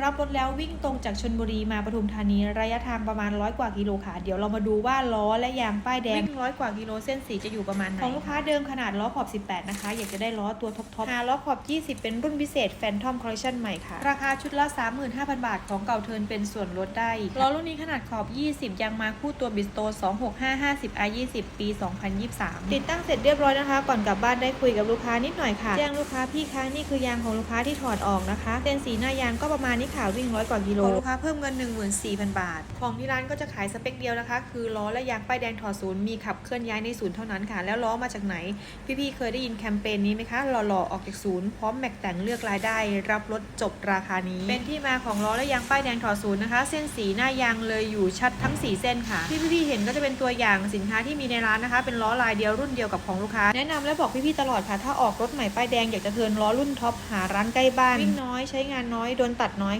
รับรถแล้ววิ่งตรงจากชนบุรีมาปทุมธานีระยะทางประมาณร้อยกว่ากิโลค่ะ เดี๋ยวเรามาดูว่าล้อและยางป้ายแดงวิ่งร้อยกว่ากิโลเส้นสีจะอยู่ประมาณไหน ของลูกค้าเดิมขนาดล้อขอบ 18 นะคะ อยากจะได้ล้อตัวท็อปท็อปหาล้อขอบ 20 เป็นรุ่นพิเศษแฟนทอมคอลเลคชันใหม่ค่ะ ราคาชุดละ 35,000 บาท ของเก่าเทิร์นเป็นส่วนลดได้อีกล้อรุ่นนี้ขนาดขอบ 20 ยางมาคู่ตัวบิสโต 26550 R20 ปี 2023 ติดตั้งเสร็จเรียบร้อยนะคะ ก่อนกลับบ้านได้คุยกับลูกค้านิดหน่อยค่ะแจ้งลูกค้าพี่คะนี่คือยางของลูกค้าที่ถอดออกนะคะเส้นสีหน้ายางก็ประมาณนี้ค่ะวิ่งร้อยกว่ากิโลของลูกค้าเพิ่มเงิน 14,000 บาท ของที่ร้านก็จะขายสเปคเดียวนะคะ คือล้อและยางป้ายแดงถอดศูนย์มีขับเคลื่อนย้ายในศูนย์เท่านั้นค่ะ แล้วล้อมาจากไหน พี่ๆเคยได้ยินแคมเปญนี้ไหมคะ หล่อๆออกจากศูนย์พร้อมแม็กแต่งเลือกรายได้ รับรถจบราคานี้ เป็นที่มาของล้อและยางป้ายแดงถอดศูนย์นะคะ เส้นสีหน้ายางเลยอยู่ชัดทั้ง 4 เส้นค่ะ ที่พี่ๆเห็นก็จะเป็นตัวอย่างสินค้าที่มีในร้านนะคะ เป็นล้อลายเดียวรุ่นเดียวกับของลูกค้า แนะนำและบอกพี่ๆตลอดค่ะ ถ้าออกรถใหม่ป้ายแดงอยากจะเทินล้อรุ่นท็อปหาร้านใกล้บ้านวิ่งน้อยใช้งานน้อยโดนตัดน้อย